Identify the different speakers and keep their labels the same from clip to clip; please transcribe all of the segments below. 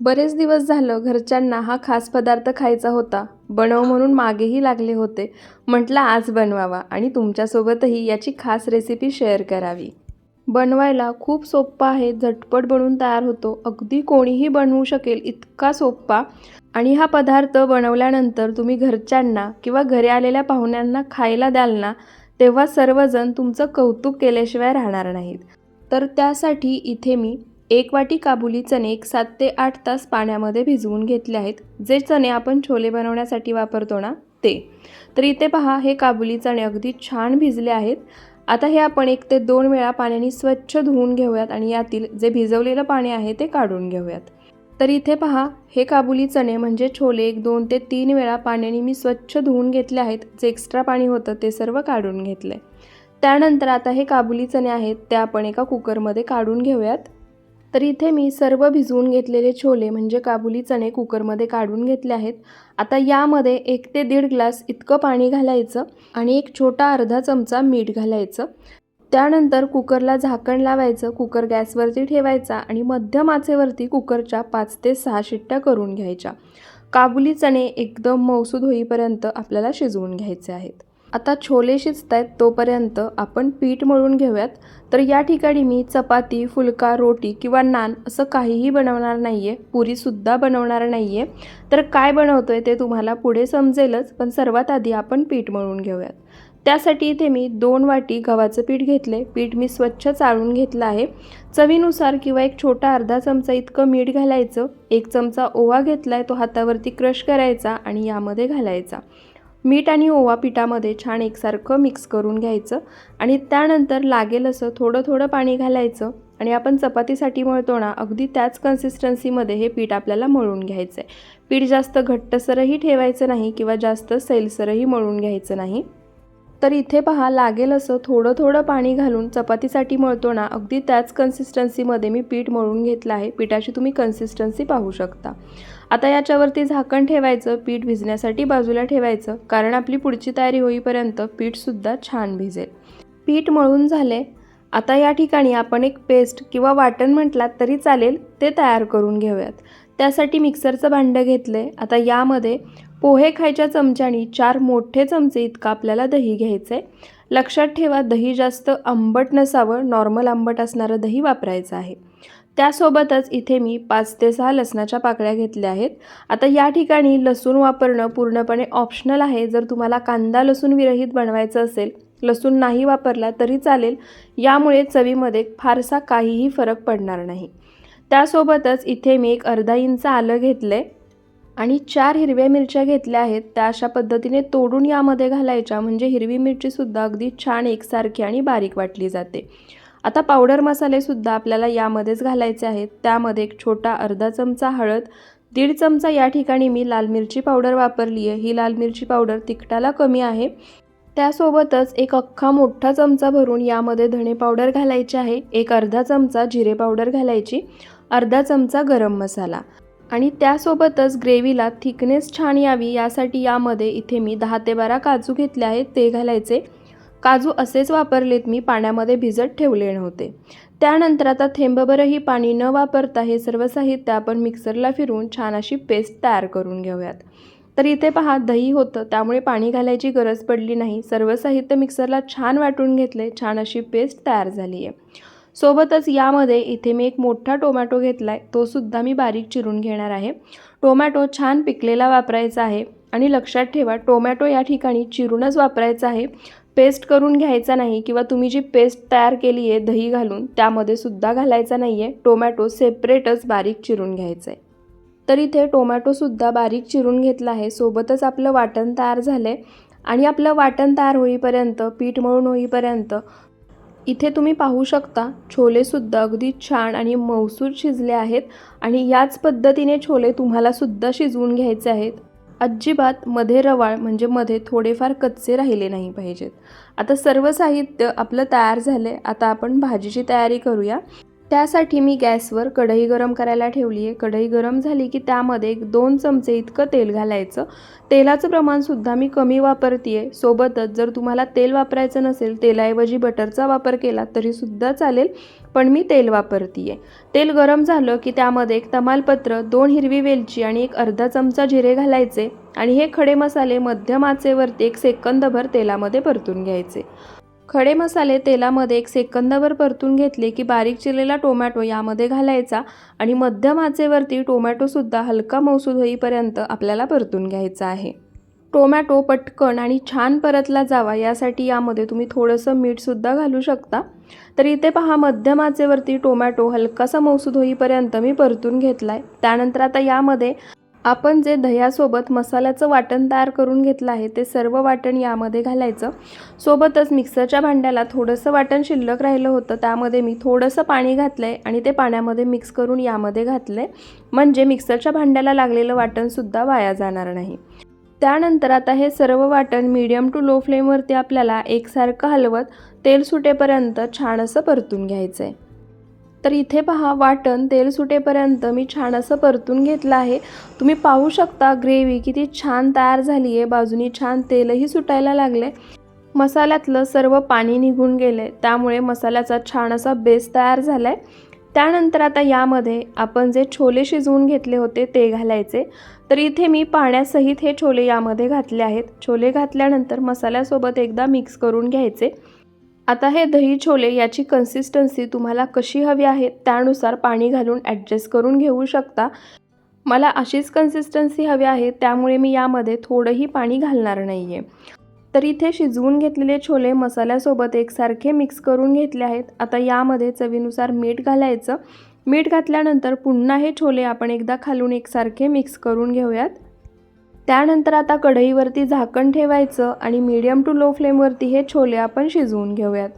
Speaker 1: बरेच दिवस झालं घरच्यांना हा खास पदार्थ खायचा होता. बनव म्हणून मागेही लागले होते. म्हटलं आज बनवावा आणि तुमच्यासोबतही याची खास रेसिपी शेअर करावी. बनवायला खूप सोप्पा आहे. झटपट बनवून तयार होतो. अगदी कोणीही बनवू शकेल इतका सोप्पा. आणि हा पदार्थ बनवल्यानंतर तुम्ही घरच्यांना किंवा घरी आलेल्या पाहुण्यांना खायला द्याल ना तेव्हा सर्वजण तुमचं कौतुक केल्याशिवाय राहणार नाहीत. तर त्यासाठी इथे मी एक वाटी काबुली चणे एक सात ते आठ तास पाण्यामध्ये भिजवून घेतले आहेत. जे चणे आपण छोले बनवण्यासाठी वापरतो ना ते. तर इथे पहा हे काबुली चणे अगदी छान भिजले आहेत. आता हे आपण एक ते दोन वेळा पाण्याने स्वच्छ धुवून घेऊयात आणि यातील जे भिजवलेलं पाणी आहे ते काढून घेऊयात. तर इथे पहा हे काबुली चणे म्हणजे छोले एक दोन ते तीन वेळा पाण्याने मी स्वच्छ धुवून घेतले आहेत. जे एक्स्ट्रा पाणी होतं ते सर्व काढून घेतलं. त्यानंतर आता हे काबुली चणे आहेत ते आपण एका कुकरमध्ये काढून घेऊयात. तर इथे मी सर्व भिजवून घेतलेले छोले म्हणजे काबुली चणे कुकरमध्ये काढून घेतले आहेत. आता यामध्ये एक ते दीड ग्लास इतकं पाणी घालायचं आणि एक छोटा अर्धा चमचा मीठ घालायचं. त्यानंतर कुकरला झाकण लावायचं कुकर गॅसवरती ठेवायचा आणि मध्यम आचेवरती कुकरच्या पाच ते सहा शिट्ट्या करून घ्यायच्या. काबुली चणे एकदम मौसूद होईपर्यंत आपल्याला शिजवून घ्यायचे आहेत. आता छोले शिजत आहेत तोपर्यंत आपण पीठ मळून घेऊयात. तर या ठिकाणी मी चपाती फुलका रोटी किंवा नान असं काहीही बनवणार नाही आहे पुरीसुद्धा बनवणार नाही आहे तर काय बनवतो आहे ते तुम्हाला पुढे समजेलच पण सर्वात आधी आपण पीठ मळून घेऊयात. त्यासाठी इथे मी दोन वाटी गव्हाचं पीठ घेतले. पीठ मी स्वच्छ चाळून घेतलं आहे. चवीनुसार किंवा एक छोटा अर्धा चमचा इतकं मीठ घालायचं. एक चमचा ओवा घेतला आहे तो हातावरती क्रश करायचा आणि यामध्ये घालायचा. मीठ आणि ओवा पिठामध्ये छान एकसारखं मिक्स करून घ्यायचं आणि त्यानंतर लागेल असं थोडं थोडं पाणी घालायचं आणि आपण चपातीसाठी मळतो ना अगदी त्याच कन्सिस्टन्सीमध्ये हे पीठ आपल्याला मळून घ्यायचं आहे पीठ जास्त घट्टसरही ठेवायचं नाही किंवा जास्त सैलसरही मळून घ्यायचं नाही. तर इथे पहा लागेल असं थोडं थोडं पाणी घालून चपातीसाठी मळतो ना अगदी त्याच कन्सिस्टन्सीमध्ये मी पीठ मळून घेतलं आहे. पिठाची तुम्ही कन्सिस्टन्सी पाहू शकता. आता याच्यावरती झाकण ठेवायचं पीठ भिजण्यासाठी बाजूला ठेवायचं कारण आपली पुढची तयारी होईपर्यंत पीठसुद्धा छान भिजेल. पीठ मळून झाले. आता या ठिकाणी आपण एक पेस्ट किंवा वाटण म्हटलात तरी चालेल ते तयार करून घेऊयात. त्यासाठी मिक्सरचं भांडं घेतलं आहे आता यामध्ये पोहे खायच्या चमच्यानी चार मोठे चमचे इतकं आपल्याला दही घ्यायचं आहे लक्षात ठेवा दही जास्त आंबट नसावं नॉर्मल आंबट असणारं दही वापरायचं आहे. त्यासोबतच इथे मी पाच ते सहा लसणाच्या पाकळ्या घेतल्या आहेत. आता या ठिकाणी लसूण वापरणं पूर्णपणे ऑप्शनल आहे. जर तुम्हाला कांदा लसूण विरहित बनवायचं असेल लसूण नाही वापरला तरी चालेल. यामुळे चवीमध्ये फारसा काहीही फरक पडणार नाही. त्यासोबतच इथे मी एक अर्धा इंच आलं घेतलं आहे आणि चार हिरव्या मिरच्या घेतल्या आहेत. त्या अशा पद्धतीने तोडून यामध्ये घालायच्या. म्हणजे हिरवी मिरचीसुद्धा अगदी छान एकसारखी आणि बारीक वाटली जाते. आता पावडर मसालेसुद्धा आपल्याला यामध्येच घालायचे आहेत. त्यामध्ये एक छोटा अर्धा चमचा हळद दीड चमचा या ठिकाणी मी लाल मिरची पावडर वापरली आहे. ही लाल मिरची पावडर तिखटाला कमी आहे. त्यासोबतच एक अख्खा मोठा चमचा भरून यामध्ये धणे पावडर घालायची आहे. एक अर्धा चमचा जिरे पावडर घालायची अर्धा चमचा गरम मसाला. आणि त्यासोबतच ग्रेव्हीला थिकनेस छान यावी यासाठी यामध्ये इथे मी दहा ते बारा काजू घेतले आहेत. ते घालायचे. काजू असेच वापरलेत मी पाण्यामध्ये भिजत ठेवले नव्हते. त्यानंतर आता थेंबभरही पाणी न वापरता हे सर्व साहित्य आपण मिक्सरला फिरवून छान अशी पेस्ट तयार करून घेऊयात. तर इथे पहा दही होतं त्यामुळे पाणी घालायची गरज पडली नाही. सर्व साहित्य मिक्सरला छान वाटून घेतले छान अशी पेस्ट तयार झाली आहे. सोबतच यामध्ये इथे मी एक मोठा टोमॅटो घेतला आहे तोसुद्धा मी बारीक चिरून घेणार आहे. टोमॅटो छान पिकलेला वापरायचा आहे आणि लक्षात ठेवा टोमॅटो या ठिकाणी चिरूनच वापरायचा आहे. पेस्ट करून घ्यायचा नाही किंवा तुम्ही जी पेस्ट तयार केली आहे दही घालून त्यामध्ये सुद्धा घालायचा नाही आहे टोमॅटो सेपरेटच बारीक चिरून घ्यायचं आहे तर इथे टोमॅटोसुद्धा बारीक चिरून घेतला आहे. सोबतच आपलं वाटण तयार झालं आहे आणि आपलं वाटण तयार होईपर्यंत पीठ मळून होईपर्यंत इथे तुम्ही पाहू शकता छोलेसुद्धा अगदी छान आणि मौसूर शिजले आहेत. आणि याच पद्धतीने छोले तुम्हालासुद्धा शिजवून घ्यायचे आहेत. अजिबात मध्ये रवाळ म्हणजे मध्ये थोडेफार कच्चे राहिले नाही पाहिजेत. आता सर्व साहित्य आपलं तयार झालं आहे आता आपण भाजीची तयारी करूया. त्यासाठी मी गॅसवर कढई गरम करायला ठेवली आहे कढई गरम झाली की त्यामध्ये एक दोन चमचे इतकं तेल घालायचं. तेलाचं प्रमाणसुद्धा मी कमी वापरते आहे सोबतच जर तुम्हाला तेल वापरायचं नसेल तेलाऐवजी बटरचा वापर केला तरीसुद्धा चालेल पण मी तेल वापरते आहे तेल गरम झालं की त्यामध्ये एक तमालपत्र दोन हिरवी वेलची आणि एक अर्धा चमचा जिरे घालायचे आणि हे खडे मसाले मध्यम आचेवरती एक सेकंदभर तेलामध्ये परतून घ्यायचे. खडे मसाले तेलामध्ये एक सेकंदावर परतून घेतले की बारीक चिरलेला टोमॅटो यामध्ये घालायचा आणि मध्यम आचेवरती टोमॅटोसुद्धा हलका मौसूद होईपर्यंत आपल्याला परतून घ्यायचा आहे. टोमॅटो पटकन आणि छान परतला जावा यासाठी यामध्ये तुम्ही थोडंसं मीठसुद्धा घालू शकता. तर इथे पहा मध्यम आचेवरती टोमॅटो हलकासा मौसूद होईपर्यंत मी परतून घेतला आहे त्यानंतर आता यामध्ये आपण जे दह्यासोबत मसाल्याचं वाटण तयार करून घेतलं आहे ते सर्व वाटण यामध्ये घालायचं. सोबतच मिक्सरच्या भांड्याला थोडंसं वाटण शिल्लक राहिलं होतं त्यामध्ये मी थोडंसं पाणी घातलं आहे आणि ते पाण्यामध्ये मिक्स करून यामध्ये घातलं आहे म्हणजे मिक्सरच्या भांड्याला लागलेलं वाटणसुद्धा वाया जाणार नाही. त्यानंतर आता हे सर्व वाटण मीडियम टू लो फ्लेमवरती आपल्याला एकसारखं हलवत तेल सुटेपर्यंत छान असं परतून घ्यायचं आहे तर इथे पहा वाटण तेल सुटेपर्यंत मी छान असं परतून घेतलं आहे. तुम्ही पाहू शकता ग्रेव्ही किती छान तयार झाली आहे. बाजूनी छान तेलही सुटायला लागले. मसाल्यातलं सर्व पाणी निघून गेले. त्यामुळे मसाल्याचा छान असा बेस तयार झाला आहे त्यानंतर आता यामध्ये आपण जे छोले शिजवून घेतले होते ते घालायचे. तर इथे मी पाण्यासहित हे छोले यामध्ये घातले आहेत. छोले घातल्यानंतर मसाल्यासोबत एकदा मिक्स करून घ्यायचे. आता हे दही छोले याची कन्सिस्टन्सी तुम्हाला कशी हवी आहे त्यानुसार पाणी घालून ॲडजस्ट करून घेऊ शकता. मला अशीच कन्सिस्टन्सी हवी आहे त्यामुळे मी यामध्ये थोडंही पाणी घालणार नाही आहे तर इथे शिजवून घेतलेले छोले मसाल्यासोबत एकसारखे मिक्स करून घेतले आहेत. आता यामध्ये चवीनुसार मीठ घालायचं. मीठ घातल्यानंतर पुन्हा हे छोले आपण एकदा खालून एकसारखे मिक्स करून घेऊयात. त्यानंतर आता कढईवरती झाकण ठेवायचं आणि मीडियम टू लो फ्लेमवरती हे छोले आपण शिजवून घेऊयात.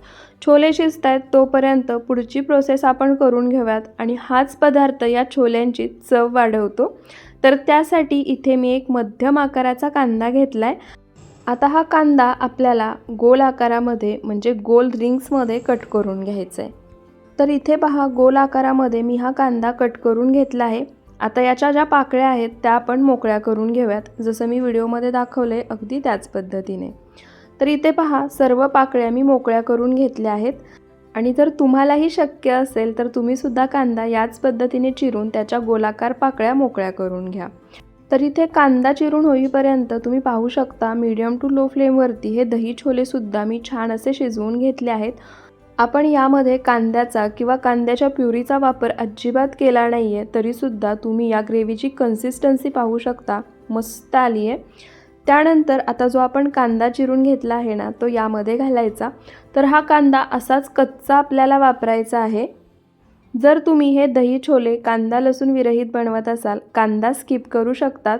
Speaker 1: छोले शिजत आहेत तोपर्यंत पुढची प्रोसेस आपण करून घेऊयात आणि हाच पदार्थ या छोल्यांची चव वाढवतो. तर त्यासाठी इथे मी एक मध्यम आकाराचा कांदा घेतला आहे आता हा कांदा आपल्याला गोल आकारामध्ये म्हणजे गोल रिंग्समध्ये कट करून घ्यायचा आहे तर इथे पहा गोल आकारामध्ये मी हा कांदा कट करून घेतला आहे. आता याच्या ज्या पाकळ्या आहेत त्या आपण मोकळ्या करून घेऊयात. जसं मी व्हिडिओमध्ये दाखवलं आहे अगदी त्याच पद्धतीने. तर इथे पहा सर्व पाकळ्या मी मोकळ्या करून घेतल्या आहेत. आणि जर तुम्हालाही शक्य असेल तर तुम्हीसुद्धा कांदा याच पद्धतीने चिरून त्याच्या गोलाकार पाकळ्या मोकळ्या करून घ्या. तर इथे कांदा चिरून होईपर्यंत तुम्ही पाहू शकता मीडियम टू लो फ्लेमवरती हे दही छोलेसुद्धा मी छान असे शिजवून घेतले आहेत. आपण यामध्ये कांद्याचा किंवा कांद्याच्या प्युरीचा वापर अजिबात केला नाही आहे तरीसुद्धा तुम्ही या ग्रेव्हीची कन्सिस्टन्सी पाहू शकता. मस्त आली आहे. त्यानंतर आता जो आपण कांदा चिरून घेतला आहे ना तो यामध्ये घालायचा. तर हा कांदा असाच कच्चा आपल्याला वापरायचा आहे. जर तुम्ही हे दही छोले कांदा लसूण विरहित बनवत असाल कांदा स्किप करू शकतात.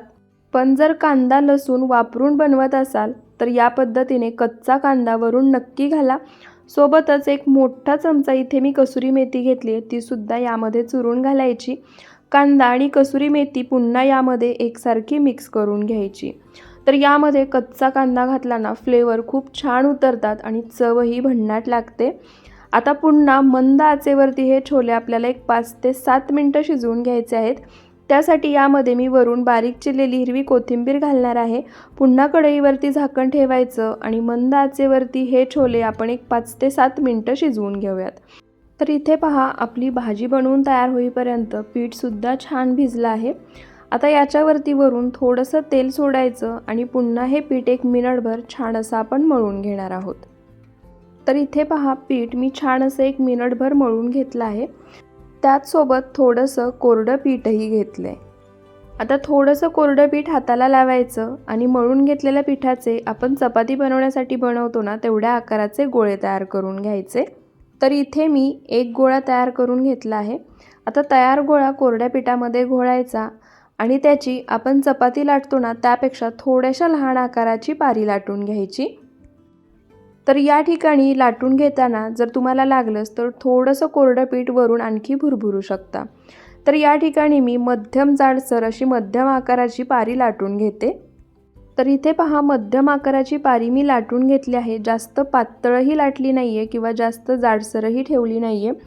Speaker 1: पण जर कांदा लसूण वापरून बनवत असाल तर या पद्धतीने कच्चा कांदा वरून नक्की घाला. सोबतच एक मोठा चमचा इथे मी कसुरी मेथी घेतली. आहे तीसुद्धा यामध्ये चुरून घालायची. कांदा आणि कसुरी मेथी पुन्हा यामध्ये एकसारखी मिक्स करून घ्यायची. तर यामध्ये कच्चा कांदा घातला ना फ्लेवर खूप छान उतरतात आणि चवही भन्नाट लागते. आता पुन्हा मंद आचेवरती हे छोले आपल्याला एक पाच ते सात मिनटं शिजवून घ्यायचे आहेत. त्यासाठी यामध्ये मी वरून बारीक चिरलेली हिरवी कोथिंबीर घालणार आहे. पुन्हा कढईवरती झाकण ठेवायचं आणि मंद आचेवरती हे छोले आपण एक पाच ते सात मिनटं शिजवून घेऊयात. तर इथे पहा आपली भाजी बनवून तयार होईपर्यंत पीठसुद्धा छान भिजलं आहे. आता याच्यावरती वरून थोडंसं तेल सोडायचं आणि पुन्हा हे पीठ एक मिनटभर छान असं आपण मळून घेणार आहोत. तर इथे पहा पीठ मी छान असं एक मिनटभर मळून घेतलं आहे. त्याचसोबत थोडंसं कोरडं पीठही घेतलं आहे आता थोडंसं कोरडं पीठ हाताला लावायचं आणि मळून घेतलेल्या पिठाचे आपण चपाती बनवण्यासाठी बनवतो ना तेवढ्या आकाराचे गोळे तयार करून घ्यायचे. तर इथे मी एक गोळा तयार करून घेतला आहे. आता तयार गोळा कोरड्या पिठामध्ये घोळायचा आणि त्याची आपण चपाती लाटतो ना त्यापेक्षा थोड्याशा लहान आकाराची पारी लाटून घ्यायची. तर या ठिकाणी लाटून घेताना जर तुम्हाला लागलंच तर थोडंसं कोरडं पीठ वरून आणखी भुरभुरू शकता. तर या ठिकाणी मी मध्यम जाडसर अशी मध्यम आकाराची पारी लाटून घेते. तर इथे पहा मध्यम आकाराची पारी मी लाटून घेतली आहे. जास्त पातळही लाटली नाही आहे किंवा जास्त जाडसरही ठेवली नाही आहे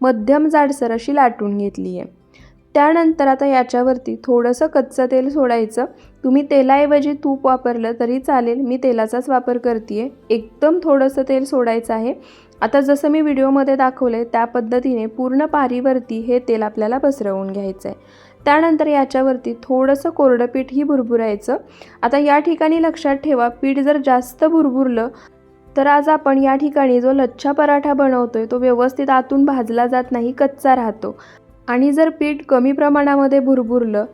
Speaker 1: मध्यम जाडसर अशी लाटून घेतली आहे त्यानंतर आता याच्यावरती थोडंसं कच्चं तेल सोडायचं. तुम्ही तेलाऐवजी तूप वापरलं तरी चालेल. मी तेलाचाच वापर करते आहे एकदम थोडंसं तेल सोडायचं आहे. आता जसं मी व्हिडिओमध्ये दाखवलं आहे त्या पद्धतीने पूर्ण पारीवरती हे तेल आपल्याला पसरवून घ्यायचं आहे त्यानंतर याच्यावरती थोडंसं कोरडं पीठही भुरभुरायचं. आता या ठिकाणी लक्षात ठेवा पीठ जर जास्त भुरभुरलं तर आज आपण या ठिकाणी जो लच्छा पराठा बनवतोय तो व्यवस्थित आतून भाजला जात नाही कच्चा राहतो. आणि जर पीठ कमी प्रमाणामध्ये भुरभुरलं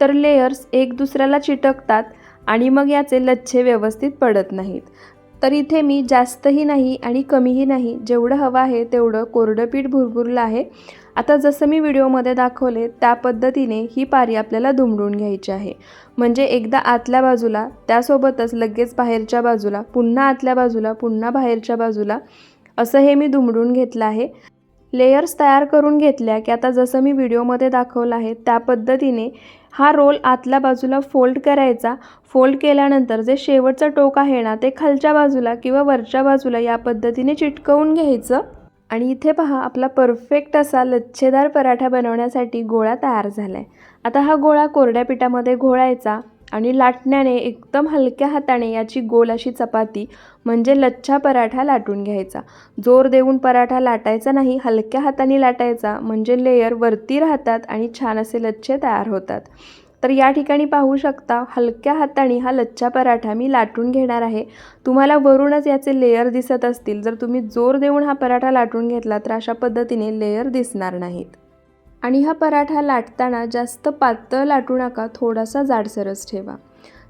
Speaker 1: तर लेयर्स एक दुसऱ्याला चिटकतात आणि मग याचे लच्छे व्यवस्थित पडत नाहीत. तर इथे मी जास्तही नाही आणि कमीही नाही जेवढं हवं आहे तेवढं कोरडं पीठ भुरभुरलं आहे. आता जसं मी व्हिडिओमध्ये दाखवले त्या पद्धतीने ही पारी आपल्याला दुमडून घ्यायची आहे. म्हणजे एकदा आतल्या बाजूला त्यासोबतच लगेच बाहेरच्या बाजूला पुन्हा आतल्या बाजूला पुन्हा बाहेरच्या बाजूला असं हे मी दुमडून घेतलं आहे. लेयर्स तयार करून घेतल्या की आता जसं मी व्हिडिओमध्ये दाखवलं आहे त्या पद्धतीने हा रोल आतल्या बाजूला फोल्ड करायचा. फोल्ड केल्यानंतर जे शेवटचं टोक आहे ना ते खालच्या बाजूला किंवा वरच्या बाजूला या पद्धतीने चिटकवून घ्यायचं. आणि इथे पहा आपला परफेक्ट असा लच्छेदार पराठा बनवण्यासाठी गोळा तयार झाला आहे आता हा गोळा कोरड्या पिठामध्ये घोळायचा. आणि लाटण्याने एकदम हलक्या हाताने याची गोल अशी चपाती म्हणजे लच्छा पराठा लाटून घ्यायचा. जोर देऊन पराठा लाटायचा नाही हलक्या हाताने लाटायचा म्हणजे लेयर वरती राहतात आणि छान असे लच्छे तयार होतात. तर या ठिकाणी पाहू शकता हलक्या हाताने हा लच्छा पराठा मी लाटून घेणार आहे. तुम्हाला वरूनच याचे लेयर दिसत असतील. जर तुम्ही जोर देऊन हा पराठा लाटून घेतला तर अशा पद्धतीने लेयर दिसणार नाहीत. आणि हा पराठा लाटताना जास्त पातळ लाटू नका थोडासा जाडसरच ठेवा.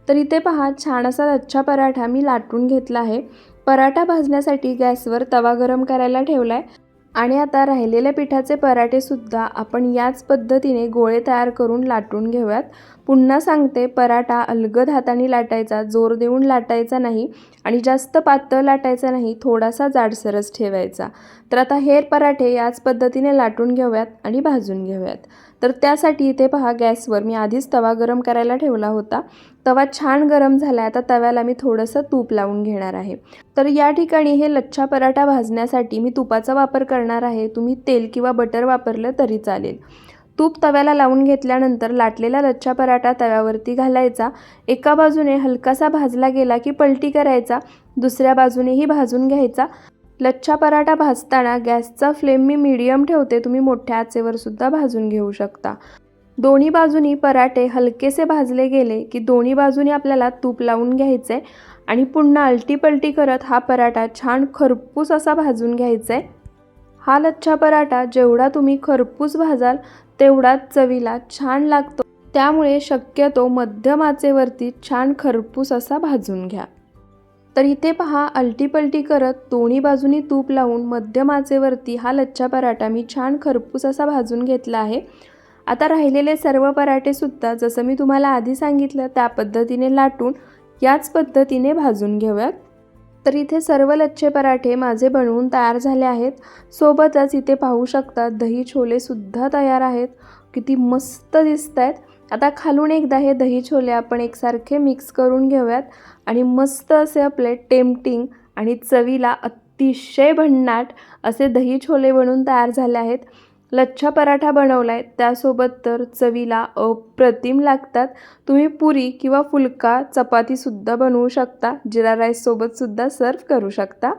Speaker 1: तर इथे पहा छान असा लच्छा पराठा मी लाटून घेतला आहे. पराठा भाजण्यासाठी गॅसवर तवा गरम करायला ठेवला आहे आणि आता राहिलेल्या पिठाचे पराठेसुद्धा आपण याच पद्धतीने गोळे तयार करून लाटून घेऊयात. पुन्हा सांगते पराठा अलगद हाताने लाटायचा जोर देऊन लाटायचा नाही आणि जास्त पातळ लाटायचा नाही थोडासा जाडसरच ठेवायचा. तर आता हेर पराठे याच पद्धतीने लाटून घेऊयात आणि भाजून घेऊयात. तर त्यासाठी इथे पहा गॅसवर मी आधीच तवा गरम करायला ठेवला होता. तवा छान गरम झाला आता तव्याला मी थोडंसं तूप लावून घेणार आहे. तर या ठिकाणी हे लच्छा पराठा भाजण्यासाठी मी तुपाचा वापर करणार आहे. तुम्ही तेल किंवा बटर वापरलं तरी चालेल. तूप तव्याला लावून घेतल्यानंतर लाटलेला लच्छा पराठा तव्यावरती घालायचा. एका बाजूने हलकासा भाजला गेला की पलटी करायचा. दुसऱ्या बाजूनेही भाजून घ्यायचा. लच्छा पराठा भाजताना गॅसचा फ्लेम मी मीडियम ठेवते. तुम्ही मोठ्या आचेवर सुद्धा भाजून घेऊ शकता. दोन्ही बाजूनी पराठे हलकेसे भाजले गेले की दोन्ही बाजूनी आपल्याला तूप लावून घ्यायचं आहे आणि पुन्हा अलटीपलटी करत हा पराठा छान खरपूस असा भाजून घ्यायचा आहे हा लच्छा पराठा जेवढा तुम्ही खरपूस भाजाल तेवढाच चवीला छान लागतो. त्यामुळे शक्यतो मध्यम आचेवरती छान खरपूस असा भाजून घ्या. तर इथे पहा अलटीपलटी करत दोन्ही बाजूनी तूप लावून मध्यम आचेवरती हा लच्छा पराठा मी छान खरपूस असा भाजून घेतला आहे. आता राहिलेले सर्व पराठेसुद्धा जसं मी तुम्हाला आधी सांगितलं त्या पद्धतीने लाटून याच पद्धतीने भाजून घेऊयात. तर इथे सर्व लच्छे पराठे माझे बनवून तयार झाले आहेत. सोबतच इथे पाहू शकता दही छोलेसुद्धा तयार आहेत. किती मस्त दिसत आहेत आता खालून एकदा हे दही छोले आपण एकसारखे मिक्स करून घेऊयात. आणि मस्त असे आपले टेम्पटिंग आणि चवीला अतिशय भन्नाट असे दही छोले बनून तयार झाले आहेत. लच्छा पराठा बनवला आहे त्यासोबत तर चवीला अप्रतिम लागतात. तुम्ही पुरी किंवा फुलका चपातीसुद्धा बनवू शकता जिरा राईससोबतसुद्धा सर्व करू शकता.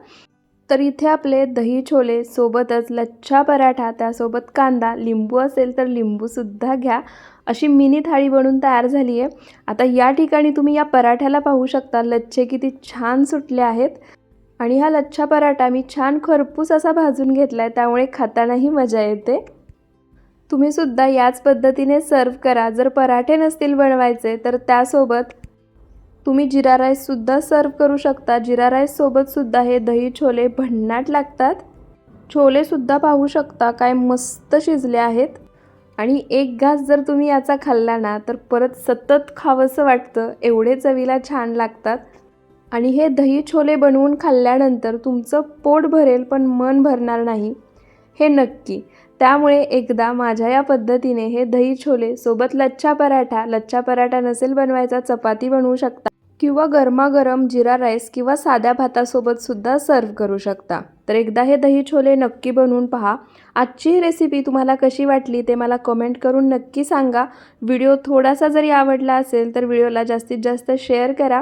Speaker 1: तर इथे आपले दही छोले सोबतच लच्छा पराठा त्यासोबत कांदा लिंबू असेल तर लिंबूसुद्धा घ्या. अशी मिनी थाळी बनून तयार झाली आहे आता या ठिकाणी तुम्ही या पराठ्याला पाहू शकता लच्छे किती छान सुटले आहेत. आणि हा लच्छा पराठा मी छान खरपूस असा भाजून घेतला आहे त्यामुळे खातानाही मजा येते. तुम्हीसुद्धा याच पद्धतीने सर्व करा. जर पराठे नसतील बनवायचे तर त्यासोबत तुम्ही जिरा राईससुद्धा सर्व करू शकता. जिरा राईससोबतसुद्धा हे दही छोले भन्नाट लागतात. छोलेसुद्धा पाहू शकता काय मस्त शिजले आहेत. आणि एक घास जर तुम्ही याचा खाल्ला ना तर परत सतत खावंसं वाटतं. एवढे चवीला छान लागतात. आणि हे दही छोले बनवून खाल्ल्यानंतर तुमचं पोट भरेल पण मन भरणार नाही. हे नक्की. त्यामुळे एकदा माझ्या या पद्धतीने हे दही छोले सोबत लच्छा पराठा लच्छा पराठा नसेल बनवायचा चपाती बनवू शकता. किंवा गरमागरम जिरा राईस किंवा साध्या भातासोबत सुद्धा सर्व करू शकता. तर एकदा हे दही छोले नक्की बनवून पहा. आजची ही रेसिपी तुम्हाला कशी वाटली ते मला कमेंट करून नक्की सांगा. व्हिडिओ थोडासा जरी आवडला असेल तर व्हिडिओला जास्तीत जास्त शेअर करा.